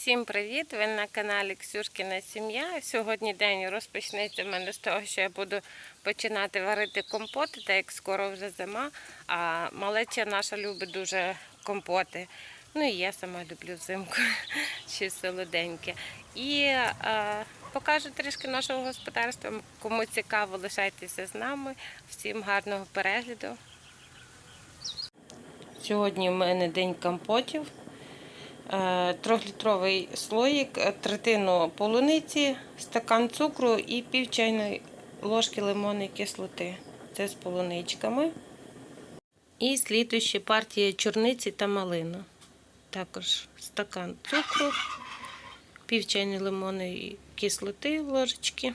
Всім привіт! Ви на каналі Ксюшкіна Сім'я. Сьогодні день розпочнеться в мене з того, що я буду починати варити компоти, так як скоро вже зима, а малеча наша любить дуже компоти. Ну і я сама люблю взимку, щось солоденьке. І е, покажу трішки нашого господарства. Кому цікаво, лишайтеся з нами. Всім гарного перегляду. Сьогодні в мене день компотів. Е, Трьохлітровий слоїк, е, третину полуниці, стакан цукру і пів чайної ложки лимонної кислоти. Це з полуничками. І слідуючі партія чорниці та малину. Також стакан цукру, пів чайної лимонної кислоти ложечки.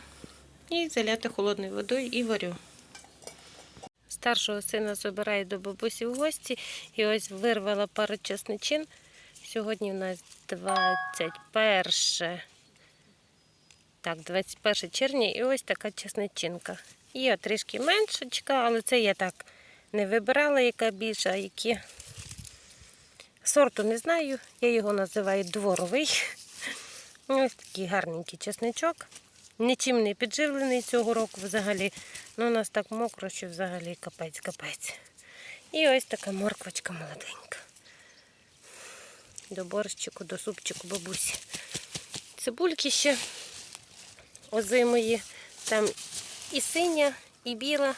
І заляти холодною водою і варю. Старшого сина забираю до бабусі в гості. І ось вирвала пару чесничин. Сьогодні у нас 21 так, 21 червня і ось така чесничинка. Є трішки меншечка, але це я так не вибирала, яка більша, а які сорту не знаю. Я його називаю дворовий. Ось такий гарненький чесничок. Нічим не підживлений цього року взагалі. Ну, у нас так мокро, що взагалі капець-капець. І ось така морквочка молоденька до борщику, до супчику бабусі. Цибульки ще озимої. Там і синя, і біла.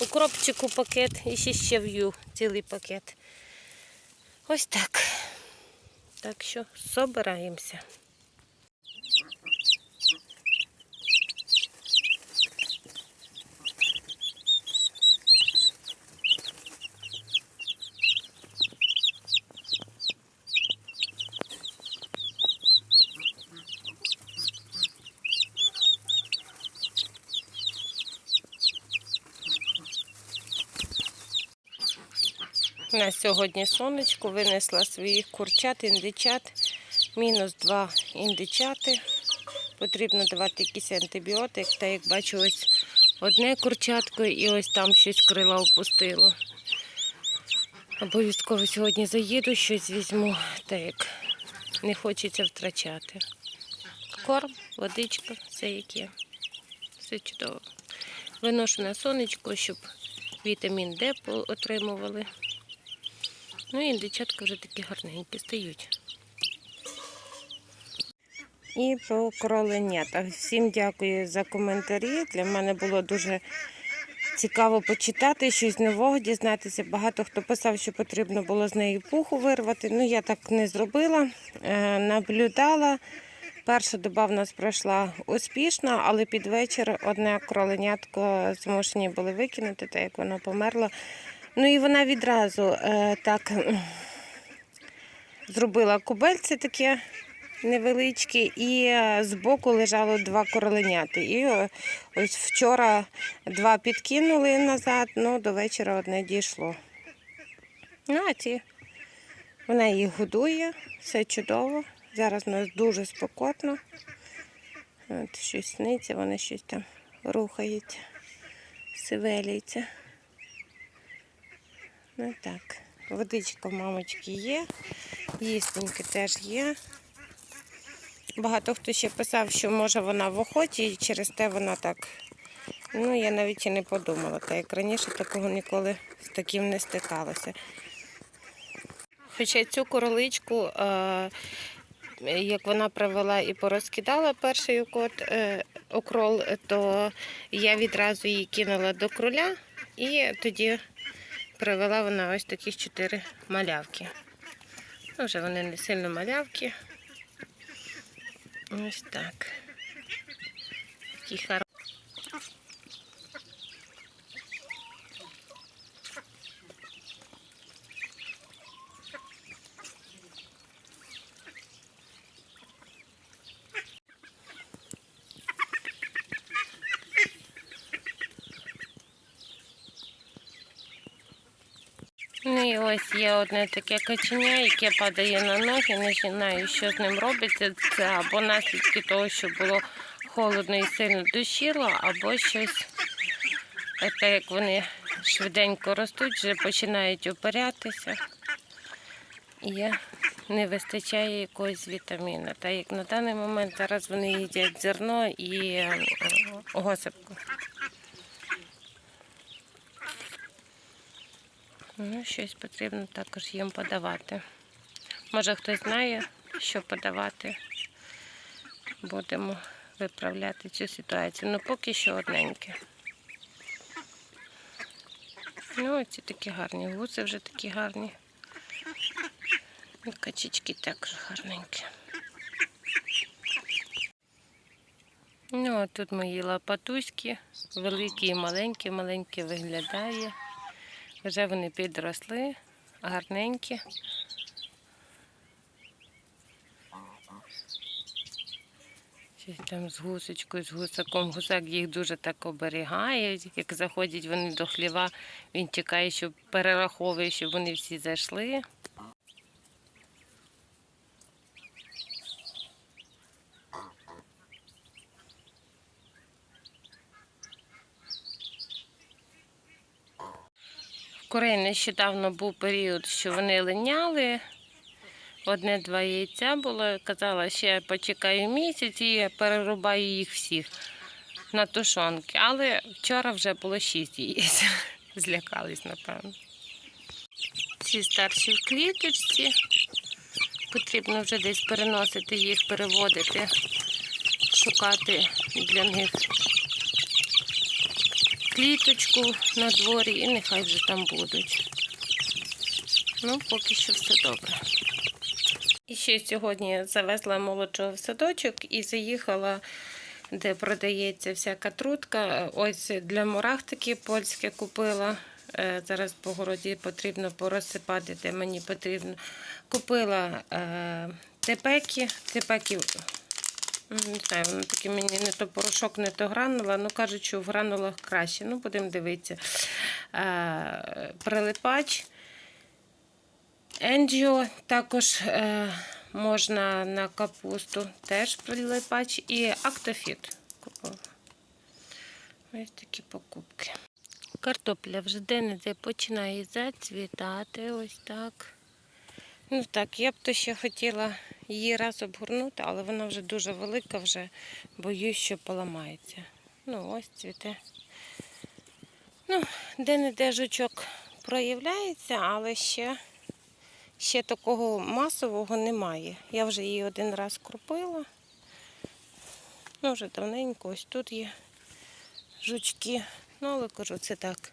Укропчику пакет, і ще ще в'ю цілий пакет. Ось так. Так що собираємося. Нас сьогодні сонечко винесла своїх курчат, індичат. Мінус два індичати. Потрібно давати якийсь антибіотик. Та як бачу, ось одне курчатко і ось там щось крила опустило. Обов'язково сьогодні заїду, щось візьму, так як не хочеться втрачати. Корм, водичка, все як є. Все чудово. Виношу на сонечко, щоб вітамін Д отримували. Ну і дівчатка вже такі гарненькі стають. І по кроленятах. Всім дякую за коментарі. Для мене було дуже цікаво почитати, щось нового дізнатися. Багато хто писав, що потрібно було з неї пуху вирвати. Ну, я так не зробила. Е, наблюдала. Перша доба в нас пройшла успішно, але під вечір одне кроленятко змушені були викинути, так як воно померло. Ну і вона відразу е, так зробила кубельце таке невеличке, і е, збоку лежало два короленяти. І е, ось вчора два підкинули назад, ну до вечора одне дійшло. Ну, а ці вона їх годує, все чудово. Зараз у нас дуже спокотно. От щось сниться, вони щось там рухаються, сивелюються. Ну так, водичка в мамочки є, їстеньки теж є. Багато хто ще писав, що може вона в охоті, і через те вона так. Ну, я навіть і не подумала, так як раніше такого ніколи з таким не стикалося. Хоча цю короличку, е, як вона привела і порозкидала перший окот, е, окрол, то я відразу її кинула до кроля і тоді привела вона ось таких чотири малявки. Ну, Вже вони не сильно малявки. Ось так. Такі і ось є одне таке каченя, яке падає на ноги, не знаю, що з ним робиться. Це або наслідки того, що було холодно і сильно дощило, або щось, те, як вони швиденько ростуть, вже починають опирятися. І не вистачає якогось вітаміну. Та як на даний момент зараз вони їдять зерно і е, госипку. Ну, щось потрібно також їм подавати. Може хтось знає, що подавати. Будемо виправляти цю ситуацію. Ну поки що одненьке. Ну, ці такі гарні. Гуси вже такі гарні. І качечки також гарненькі. Ну, а тут мої лапатуськи, великі і маленькі, маленькі виглядає. Вже вони підросли, гарненькі. Там з гусочкою, з гусаком. Гусак їх дуже так оберігає. Як заходять вони до хліва, він чекає, щоб перераховує, щоб вони всі зайшли. В Кореї нещодавно був період, що вони линяли. Одне-два яйця було. Казала, ще я почекаю місяць і перерубаю їх всіх на тушонки. Але вчора вже було шість яєць. Злякались, напевно. Ці старші в кліточці. Потрібно вже десь переносити їх, переводити, шукати для них кліточку на дворі і нехай вже там будуть. Ну, поки що все добре. І ще сьогодні завезла молодшого в садочок і заїхала, де продається всяка трутка. Ось для мурах такі польське купила. Е, Зараз по городі потрібно порозсипати, де мені потрібно. Купила тепеки. М, не знаю, воно таке мені не то порошок, не то гранула. Ну кажуть, що в гранулах краще. Ну, будемо дивитися. Прилипач. Енджіо також е, можна на капусту, теж прилипач і актофіт купила. Ось такі покупки. Картопля вже де-не-де починає зацвітати. Ось так. Ну так, я б то ще хотіла її раз обгорнути, але вона вже дуже велика, вже боюсь, що поламається. Ну, ось цвіте. Ну, де-не-де жучок проявляється, але ще ще такого масового немає. Я вже її один раз кропила. Ну, вже давненько, ось тут є жучки. Ну, але кажу, це так,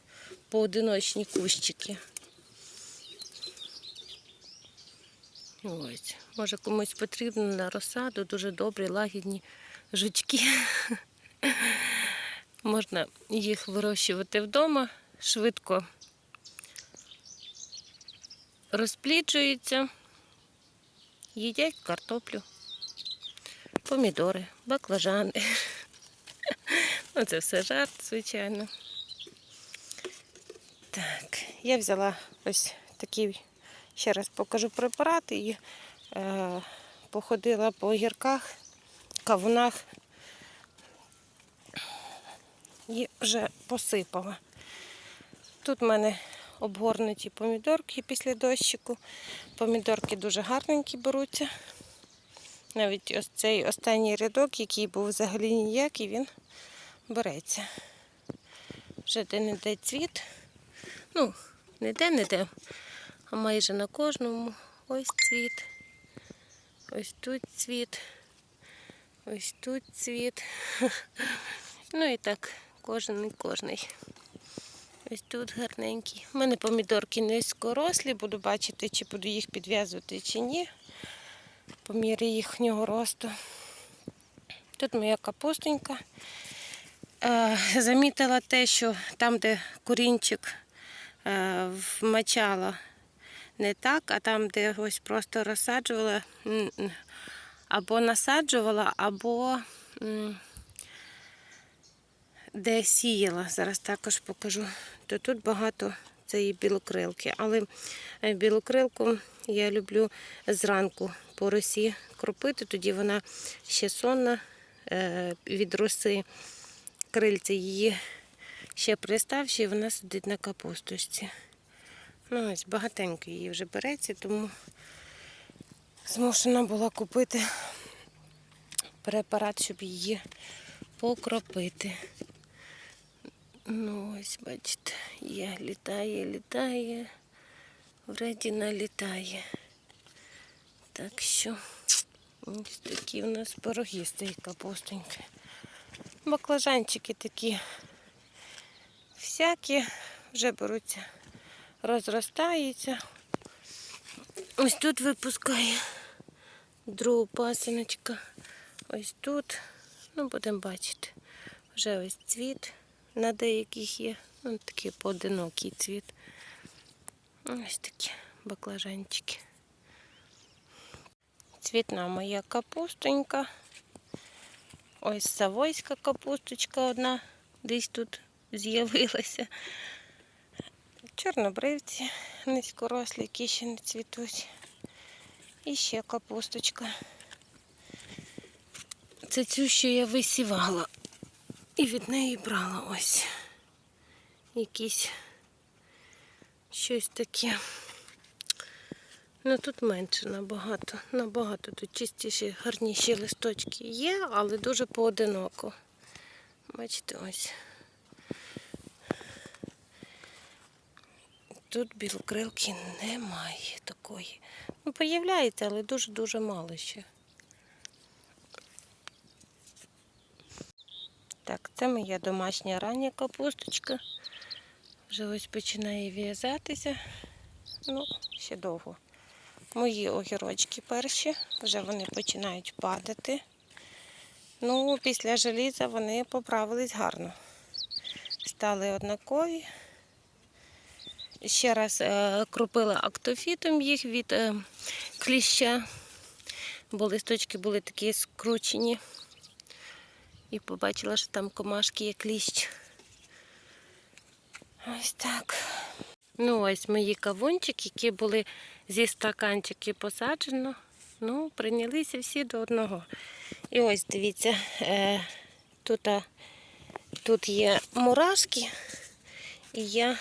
поодиночні кущики. Ось, може комусь потрібно на розсаду, дуже добрі, лагідні жучки. Можна їх вирощувати вдома швидко розпліджуються, їдять картоплю, помідори, баклажани. Ну, це все жарт, звичайно. Так, я взяла ось такий, ще раз покажу препарат і походила по огірках, кавунах і вже посипала. Тут в мене обгорнуті помідорки після дощику. Помідорки дуже гарненькі беруться. Навіть ось цей останній рядок, який був взагалі ніякий, він береться. Вже де-не-де цвіт. Ну, не де-не-де, а майже на кожному. Ось цвіт. Ось тут цвіт. Ось тут цвіт. Ну і так, кожен і кожний. Ось тут гарненькі. У мене помідорки низькорослі, буду бачити, чи буду їх підв'язувати, чи ні. По мірі їхнього росту. Тут моя капустенька. Замітила те, що там, де корінчик вмачала не так, а там, де ось просто розсаджувала, або насаджувала, або де сіяла, зараз також покажу, то тут багато цієї білокрилки. Але е, білокрилку я люблю зранку по росі кропити, тоді вона ще сонна е, від роси. Крильці її ще приставші, і вона сидить на капусточці. Ну, ось багатенько її вже береться, тому змушена була купити препарат, щоб її покропити. Ну, ось, бачите, є, літає, літає, вредіна літає. Так що ось такі в нас пироги з цієї капустоньки. Баклажанчики такі всякі вже беруться, розростаються. Ось тут випускає другу пасиночка. Ось тут. Ну, будемо бачити. Вже ось цвіт на деяких є. Ну, такий поодинокий цвіт. Ось такі баклажанчики. Цвітна моя капустонька. Ось савойська капусточка одна десь тут з'явилася. Чорнобривці низькорослі, які ще не цвітуть. І ще капусточка. Це цю, що я висівала. І від неї брала ось якісь щось таке. Ну тут менше набагато. Набагато тут чистіші, гарніші листочки є, але дуже поодиноко. Бачите, ось. Тут білокрилки немає такої. Ну, появляється, але дуже-дуже мало ще. Так, це моя домашня рання капусточка. Вже ось починає в'язатися. Ну, ще довго. Мої огірочки перші, вже вони починають падати. Ну, після желіза вони поправились гарно. Стали однакові. Ще раз е, кропила актофітом їх від е, кліща, бо листочки були такі скручені. І побачила, що там комашки є кліщ. Ось так. Ну, ось мої кавунчики, які були зі стаканчики посаджено. Ну, прийнялися всі до одного. І ось дивіться, е, тут, тут є мурашки, і я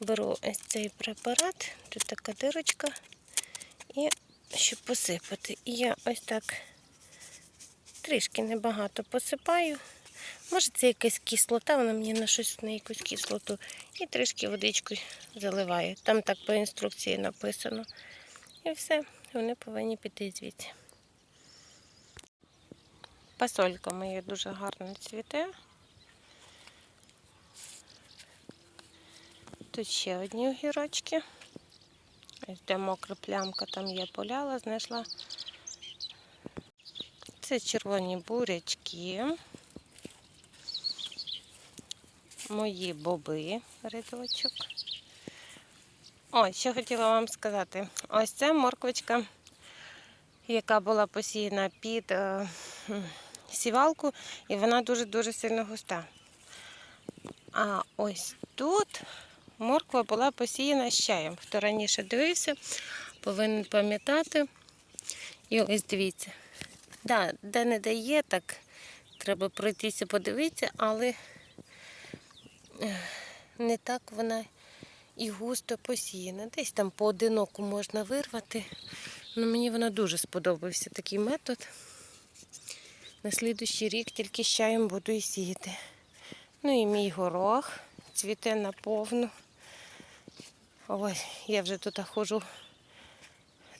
беру ось цей препарат, тут така дирочка, і щоб посипати. І я ось так трішки небагато посипаю. Може це якась кислота, вона мені на щось на якусь кислоту. І трішки водичкою заливаю. Там так по інструкції написано. І все, вони повинні піти звідси. Пасолька моя дуже гарно цвіте. Тут ще одні огірочки. Ось де мокра плямка, там є поляла, знайшла. Це червоні бурячки. Мої боби рядочок. Ось, що хотіла вам сказати. Ось це морквочка, яка була посіяна під е, сівалку, і вона дуже-дуже сильно густа. А ось тут морква була посіяна з чаєм. Хто раніше дивився, повинен пам'ятати. І ось дивіться. Да, де не де є, так треба пройтися, подивитися, але не так вона і густо посіяна. Десь там поодиноку можна вирвати. Ну, мені вона дуже сподобався такий метод. На слідущий рік тільки з чаєм буду і сіяти. Ну і мій горох цвіте наповну. Ось, я вже тут ходжу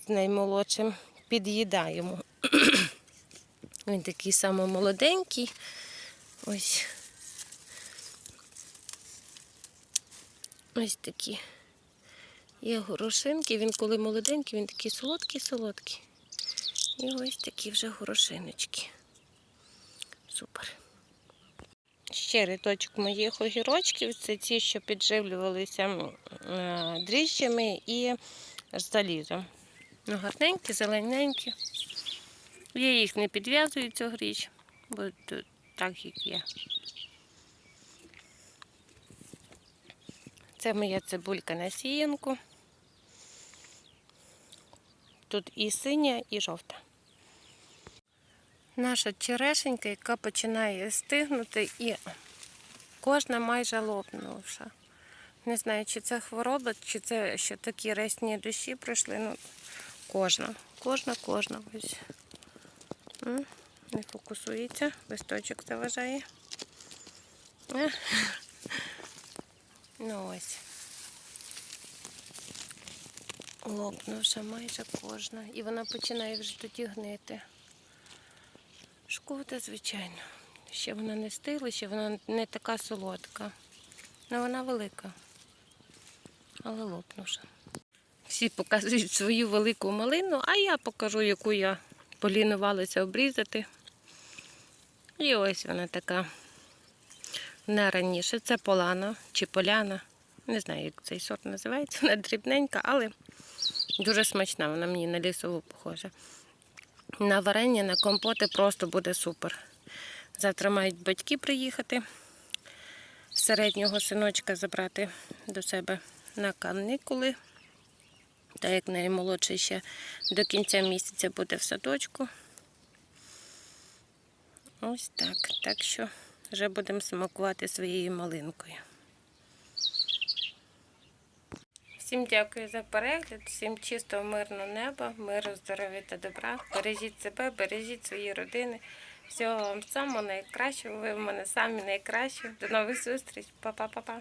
з наймолодшим, під'їдаємо. Він такий самий молоденький. Ось. Ось такі. Є горошинки. Він коли молоденький, він такий солодкий-солодкий. І ось такі вже горошиночки. Супер. Ще рядочок моїх огірочків. Це ті, що підживлювалися е, дріжджами і залізом. Ну, гарненькі, зелененькі. Я їх не підв'язую цьогоріч, бо тут так як є. Це моя цибулька на сіянку. Тут і синя, і жовта. Наша черешенька, яка починає стигнути, і кожна майже лопнувша. Не знаю, чи це хвороба, чи це ще такі ресні душі пройшли. Ну, кожна. кожна, кожна. Ось. Не фокусується, листочок заважає. Е. Ну ось. Лопнувша майже кожна. І вона починає вже тоді гнити. Шкода, звичайно. Ще вона не стигла, ще вона не така солодка. Ну вона велика. Але лопнувша. Всі показують свою велику малину, а я покажу, яку я полінувалася обрізати. І ось вона така не раніше. Це полана чи поляна. Не знаю, як цей сорт називається. Вона дрібненька, але дуже смачна. Вона мені на лісову похожа. На варення, на компоти просто буде супер. Завтра мають батьки приїхати, середнього синочка забрати до себе на канікули. Так як наймолодший ще до кінця місяця буде в садочку. Ось так. Так що вже будемо смакувати своєю малинкою. Всім дякую за перегляд, всім чистого, мирного неба, миру, здоров'я та добра. Бережіть себе, бережіть свої родини. Всього вам самого найкращого. Ви в мене самі найкращі. До нових зустріч. Па-па-па-па.